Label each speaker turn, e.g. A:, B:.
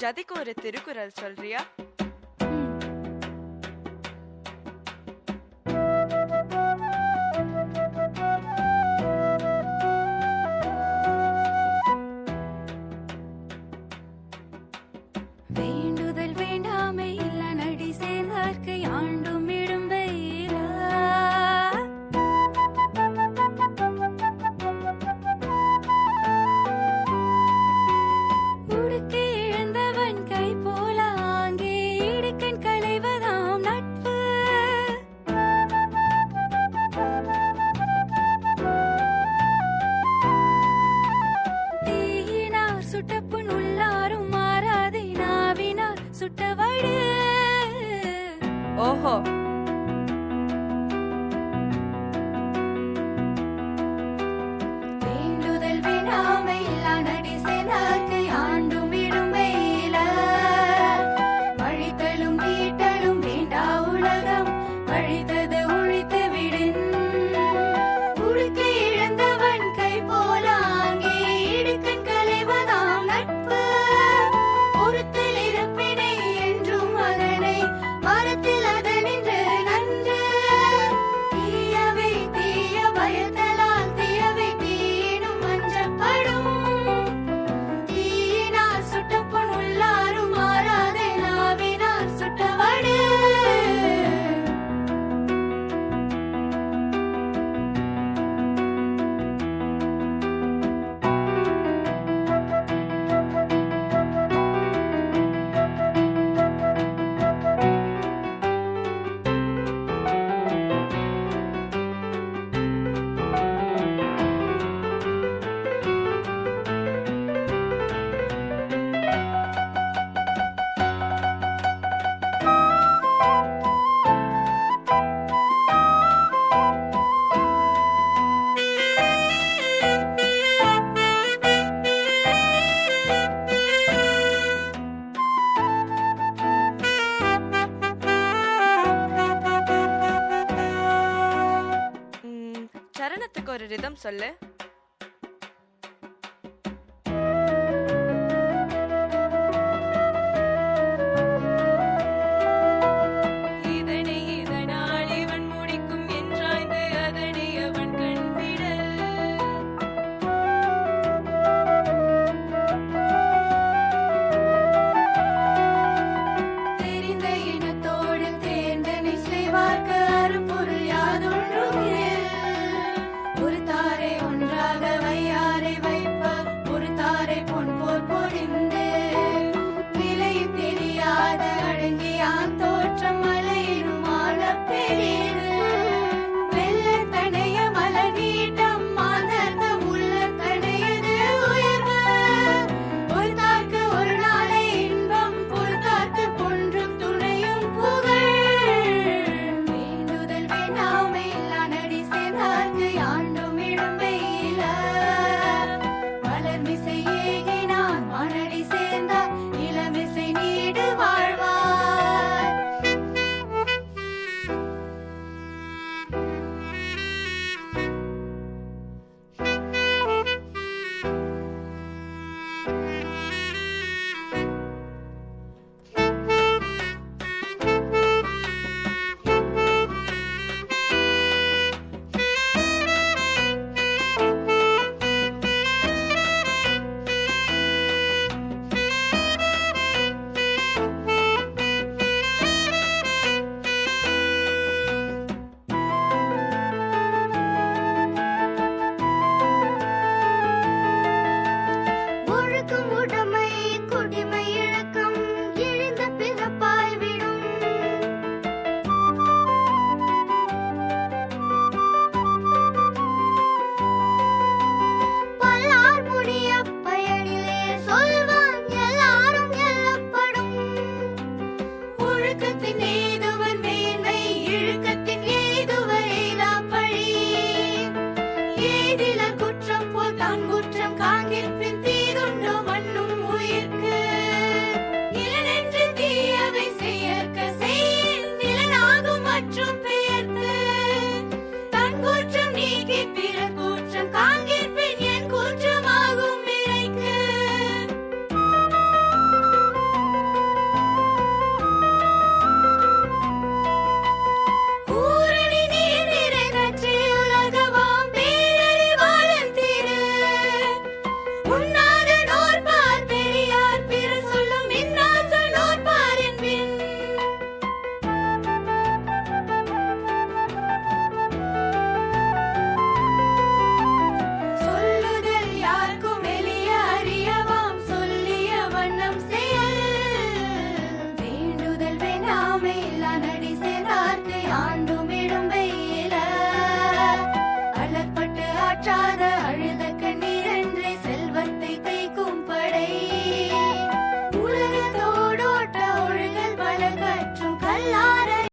A: ஜதிக்கு ஒரு திருக்குறள் சொல்றியா? ம், ஒரு ரிதம் சொல்லு. cantinei.